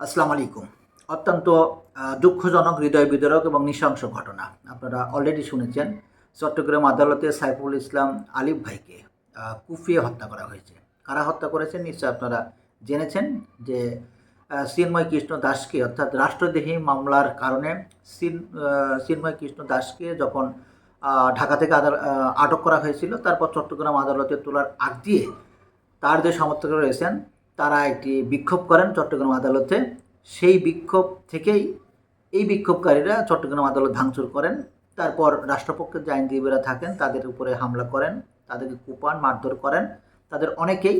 আসসালামু আলাইকুম। অত্যন্ত দুঃখজনক, হৃদয় বিদারক এবং নৃশংস ঘটনা। আপনারা অলরেডি শুনেছেন চট্টগ্রাম আদালতে সাইফুল ইসলাম আলিফ ভাইকে কুফিয়ে হত্যা করা হয়েছে। কারা হত্যা করেছেন নিশ্চয় আপনারা জেনেছেন যে চিন্ময় কৃষ্ণ দাসকে, অর্থাৎ রাষ্ট্রদেহী মামলার কারণে চিন্ময় কৃষ্ণ দাসকে যখন ঢাকা থেকে আটক করা হয়েছিল, তারপর চট্টগ্রাম আদালতে তোলার আগ দিয়ে তার যে সমর্থকরা রয়েছেন তারা একটি বিক্ষোভ করেন চট্টগ্রাম আদালতে। সেই বিক্ষোভ থেকেই এই বিক্ষোভকারীরা চট্টগ্রাম আদালত ভাঙচুর করেন। তারপর রাষ্ট্রপক্ষের যে আইনজীবীরা থাকেন, তাদের উপরে হামলা করেন, তাদেরকে কুপান মারধর করেন। তাদের অনেকেই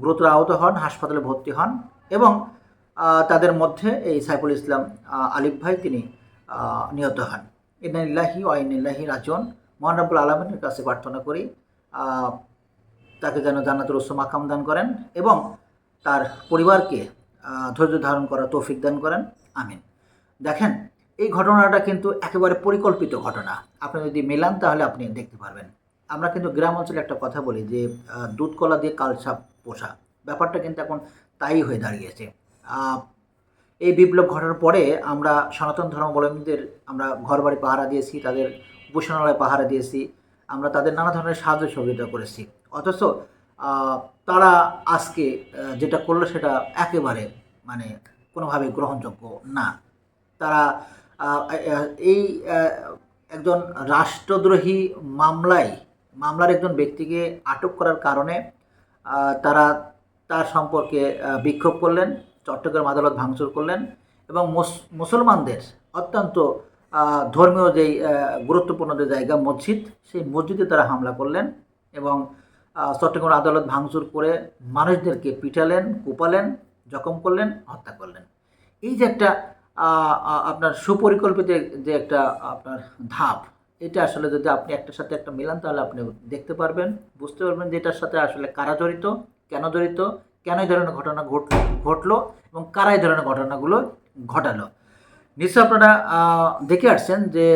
গুরুতর আহত হন, হাসপাতালে ভর্তি হন এবং তাদের মধ্যে এই সাইফুল ইসলাম আলিফ ভাই তিনি নিহত হন। ইন্নাইল্লাহি ওয়াইনিল্লাহি রাজন মহান রাব্বুল আলমিনের কাছে প্রার্থনা করি তাকে যেন জান্নাতুল উসম মাকাম দান করেন এবং তার পরিবারকে ধৈর্য ধারণ করার তৌফিক দান করেন। আমিন। দেখেন, এই ঘটনাটা কিন্তু একেবারে পরিকল্পিত ঘটনা। আপনি যদি মেলান, তাহলে আপনি দেখতে পারবেন। আমরা কিন্তু গ্রাম অঞ্চলে একটা কথা বলি যে দুধ কলা দিয়ে কালসাপ পোষা। ব্যাপারটা কিন্তু এখন তাই হয়ে দাঁড়িয়েছে। এই বিপ্লব ঘটার পরে আমরা সনাতন ধর্মাবলম্বীদের, আমরা ঘরবাড়ি পাহারা দিয়েছি, তাদের উপাসনালয় পাহারা দিয়েছি। আমরা তাদের নানা ধরনের সাহায্য সহযোগিতা করেছি। অথচ তারা আজকে যেটা করল সেটা একেবারে মানে কোনোভাবে গ্রহণযোগ্য না। তারা এই একজন রাষ্ট্রদ্রোহী মামলায়, মামলার একজন ব্যক্তিকে আটক করার কারণে তারা তার সম্পর্কে বিক্ষোভ করলেন, চট্টগ্রাম আদালত ভাঙচুর করলেন এবং মুসলমানদের অত্যন্ত ধর্মীয় যেই গুরুত্বপূর্ণ যে জায়গা মসজিদ, সেই মসজিদে তারা হামলা করলেন এবং চট্টগ্রাম আদালত ভাঙচুর করে মানুষদেরকে পিটালেন, কোপালেন, জখম করলেন, হত্যা করলেন। এই যে একটা আপনার সুপরিকল্পিত যে একটা আপনার ধাপ, এটা আসলে যদি আপনি একটার সাথে একটা মিলান, তাহলে আপনি দেখতে পারবেন, বুঝতে পারবেন যে এটার সাথে আসলে কারা জড়িত, কেন জড়িত, কেন এই ধরনের ঘটনা ঘট ঘটলো এবং কারা এই ধরনের ঘটনাগুলো ঘটালো। নিশ্চয় আপনারা দেখে আসছেন যে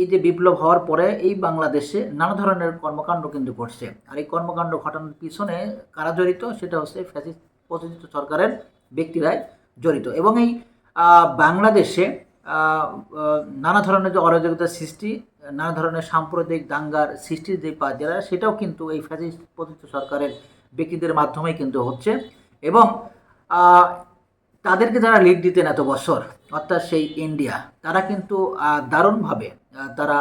এই যে বিপ্লব হওয়ার পরে এই বাংলাদেশে নানা ধরনের কর্মকাণ্ড কিন্তু ঘটছে। আর এই কর্মকাণ্ড ঘটানোর পিছনে কারা জড়িত? সেটা হচ্ছে ফ্যাসিস্ট প্রতিষ্ঠিত সরকারের ব্যক্তিরাই জড়িত। এবং এই বাংলাদেশে নানা ধরনের যে অরাজকতার সৃষ্টি, নানা ধরনের সাম্প্রদায়িক দাঙ্গার সৃষ্টির যে পাজেরা সেটাও কিন্তু এই ফ্যাসিস্ট প্রতিষ্ঠিত সরকারের ব্যক্তিদের মাধ্যমেই কিন্তু হচ্ছে। এবং তাদেরকে যারা লিড দিতেন এত বছর অর্থাৎ সেই ইন্ডিয়া তারা কিন্তু দারুণভাবে তারা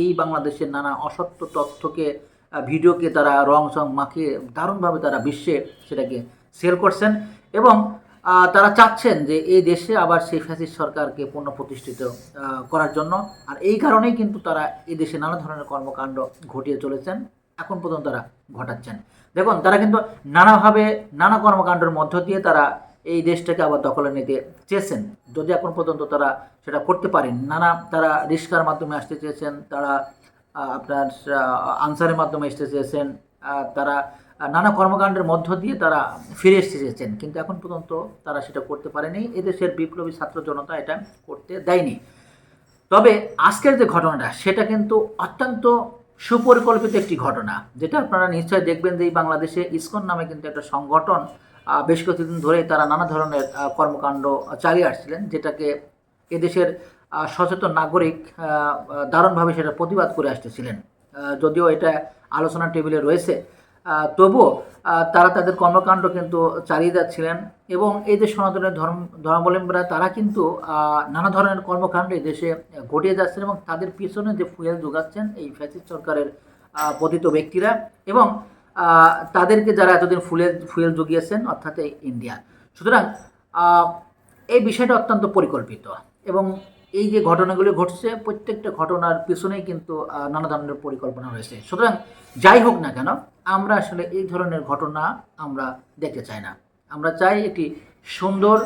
এই বাংলাদেশের নানা অসত্য তথ্যকে ভিডিওকে তারা রং সং মাখিয়ে দারুণভাবে তারা বিশ্বে সেটাকে সেল করছেন এবং তারা চাচ্ছেন যে এই দেশে আবার সেই ফ্যাসিস্ট সরকারকে পুনঃপ্রতিষ্ঠিত আহ, করার জন্য। আর এই কারণেই কিন্তু তারা এই দেশে নানা ধরনের কর্মকাণ্ড ঘটিয়ে চলেছেন এখন পর্যন্ত তারা ঘটাচ্ছেন। দেখুন তারা কিন্তু নানাভাবে নানা কর্মকাণ্ডের মধ্য দিয়ে তারা এই দেশটাকে আবার দখলে নিতে চেয়েছেন। যদি এখন পর্যন্ত তারা সেটা করতে পারেন, নানা তারা রিস্কার মাধ্যমে আসতে চেয়েছেন, তারা আপনার আনসারের মাধ্যমে আসতে চেয়েছেন তারা নানা কর্মকাণ্ডের মধ্য দিয়ে তারা ফিরে আসতে চেয়েছেন। কিন্তু এখন পর্যন্ত তারা সেটা করতে পারেনি। এদেশের বিপ্লবী ছাত্র জনতা এটা করতে দেয়নি। তবে আজকের যে ঘটনাটা, সেটা কিন্তু অত্যন্ত সুপরিকল্পিত একটি ঘটনা, যেটা আপনারা নিশ্চয়ই দেখবেন যে বাংলাদেশে ইসকন নামে কিন্তু একটা সংগঠন বেশ কিছুদিন ধরে তারা নানা ধরনের কর্মকাণ্ড চালিয়ে আসছিলেন, যেটাকে এদেশের সচেতন নাগরিক দারুণভাবে সেটা প্রতিবাদ করে আসতেছিলেন। যদিও এটা আলোচনা টেবিলে রয়েছে তবুও তারা তাদের কর্মকাণ্ড কিন্তু চালিয়ে যাচ্ছিলেন এবং এই যে সনাতনের ধর্ম, ধর্মাবলম্বীরা, তারা কিন্তু নানা ধরনের কর্মকাণ্ড এই দেশে ঘটিয়ে যাচ্ছেন এবং তাদের পিছনে যে ফুয়েল যোগাচ্ছেন এই ফ্যাসিস্ট সরকারের পতিত ব্যক্তিরা এবং তাদেরকে যারা এতদিন ফুলের ফুয়েল জুগিয়েছেন, অর্থাৎ এই ইন্ডিয়া। সুতরাং এই বিষয়টা অত্যন্ত পরিকল্পিত এবং এই যে ঘটনাগুলি ঘটছে, প্রত্যেকটা ঘটনার পিছনেই কিন্তু নানা ধরনের পরিকল্পনা রয়েছে। সুতরাং যাই হোক না কেন আমরা আসলে এই ধরনের ঘটনা আমরা দেখতে চাই না। আমরা চাই একটি সুন্দর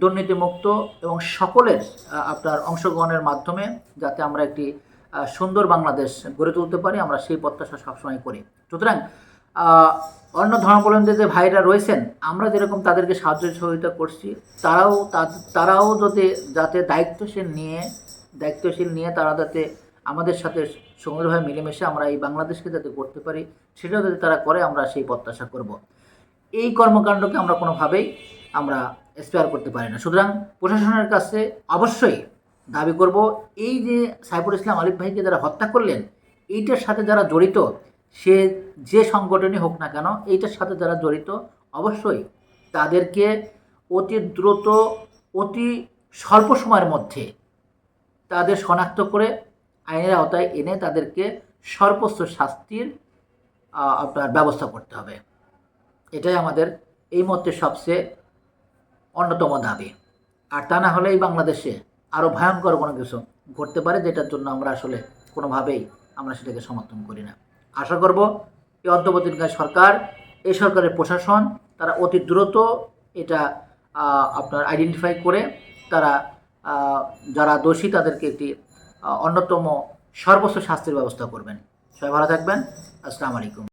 দুর্নীতিমুক্ত এবং সকলের আপনার অংশগ্রহণের মাধ্যমে যাতে আমরা একটি সুন্দর বাংলাদেশ গড়ে তুলতে পারি, আমরা সেই প্রত্যাশা সবসময় করি। সুতরাং অন্য ধর্মাবলম্বী যে ভাইরা রয়েছেন, আমরা যেরকম তাদেরকে সাহায্য সহযোগিতা করছি, তারাও তারাও যাতে যাতে দায়িত্বশীল নিয়ে দায়িত্বশীল নিয়ে তারা যাতে আমাদের সাথে সুন্দরভাবে মিলেমিশে আমরা এই বাংলাদেশকে যাতে করতে পারি, সেটাও যদি তারা করে, আমরা সেই প্রত্যাশা করব। এই কর্মকাণ্ডকে আমরা কোনোভাবেই আমরা স্পেয়ার করতে পারি না। সুতরাং প্রশাসনের কাছে অবশ্যই দাবি করব, এই যে সাইফুল ইসলাম আলিফ ভাইকে যারা হত্যা করলেন, এইটার সাথে যারা জড়িত, সে যে সংগঠনই হোক না কেন, এইটার সাথে যারা জড়িত, অবশ্যই তাদেরকে অতি দ্রুত, অতি স্বল্প সময়ের মধ্যে তাদের শনাক্ত করে আইনের আওতায় এনে তাদেরকে সর্বোচ্চ শাস্তির আপনার ব্যবস্থা করতে হবে। এটাই আমাদের এই মুহূর্তে সবচেয়ে অন্যতম দাবি। আর তা না হলে এই বাংলাদেশে আরও ভয়ঙ্কর কোনো কিছু ঘটতে পারে, যেটার জন্য আমরা আসলে কোনোভাবেই আমরা সেটাকে সমর্থন করি না। আশা করব এই অন্তর্বর্তীকালীন সরকার, এই সরকারের প্রশাসন, তারা অতি দ্রুত এটা আপনার আইডেন্টিফাই করে, তারা যারা দোষী তাদেরকে একটি অন্যতম সর্বোচ্চ শাস্তির ব্যবস্থা করবেন। সবাই ভালো থাকবেন। আসসালামু আলাইকুম।